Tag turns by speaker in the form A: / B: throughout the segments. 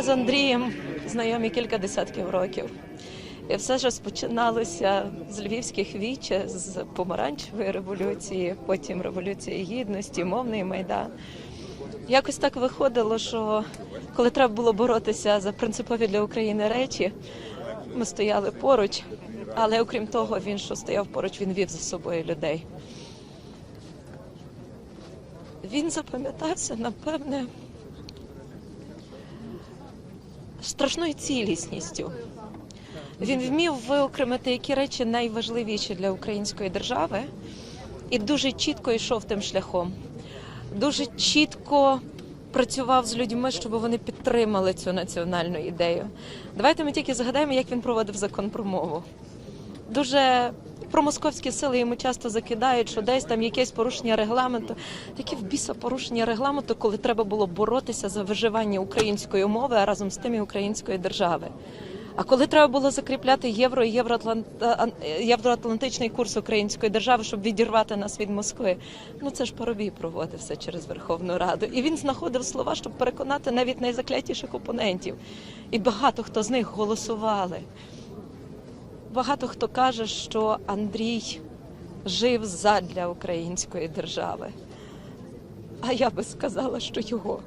A: Ми з Андрієм знайомі кілька десятків років. І все ж розпочиналося з львівських віч, з помаранчевої революції, потім революції гідності, мовний майдан. Якось так виходило, що коли треба було боротися за принципові для України речі, ми стояли поруч. Але окрім того, він що стояв поруч, він вів за собою людей. Він запам'ятався, напевне, страшною цілісністю. Він вмів виокремити, які речі найважливіші для української держави, і дуже чітко йшов тим шляхом. Дуже чітко працював з людьми, щоб вони підтримали цю національну ідею. Давайте ми тільки згадаємо, як він проводив закон про мову. Дуже промосковські сили йому часто закидають, що десь там якесь порушення регламенту. Таке в біса порушення регламенту, коли треба було боротися за виживання української мови, а разом з тим і української держави. А коли треба було закріпляти євро і євроатлант... євроатлантичний курс української держави, щоб відірвати нас від Москви, ну це ж Парубій проводив все через Верховну Раду. І він знаходив слова, щоб переконати навіть найзаклятіших опонентів. І багато хто з них голосували. Багато хто каже, що Андрій жив задля української держави. А я би сказала, що його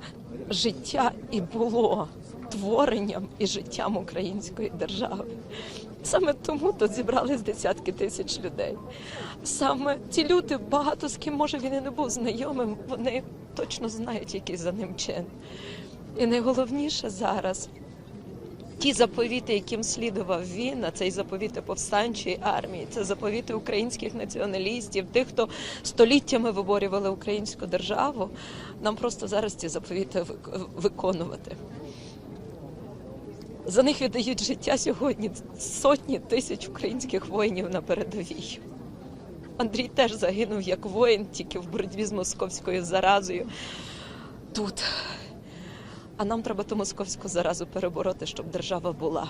A: життя і було творенням і життям української держави. Саме тому тут зібрались десятки тисяч людей. Саме ці люди, багато з ким може він і не був знайомим, вони точно знають, який за ним чин. І найголовніше зараз ті заповіти, яким слідував він, а це й заповіти повстанчої армії, це заповіти українських націоналістів, тих, хто століттями виборювали українську державу. Нам просто зараз ці заповіти виконувати. За них віддають життя сьогодні сотні тисяч українських воїнів на передовій. Андрій теж загинув як воїн, тільки в боротьбі з московською заразою. Тут. А нам треба ту московську заразу перебороти, щоб держава була.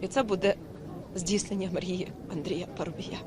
A: І це буде здійснення мрії Андрія Парубія.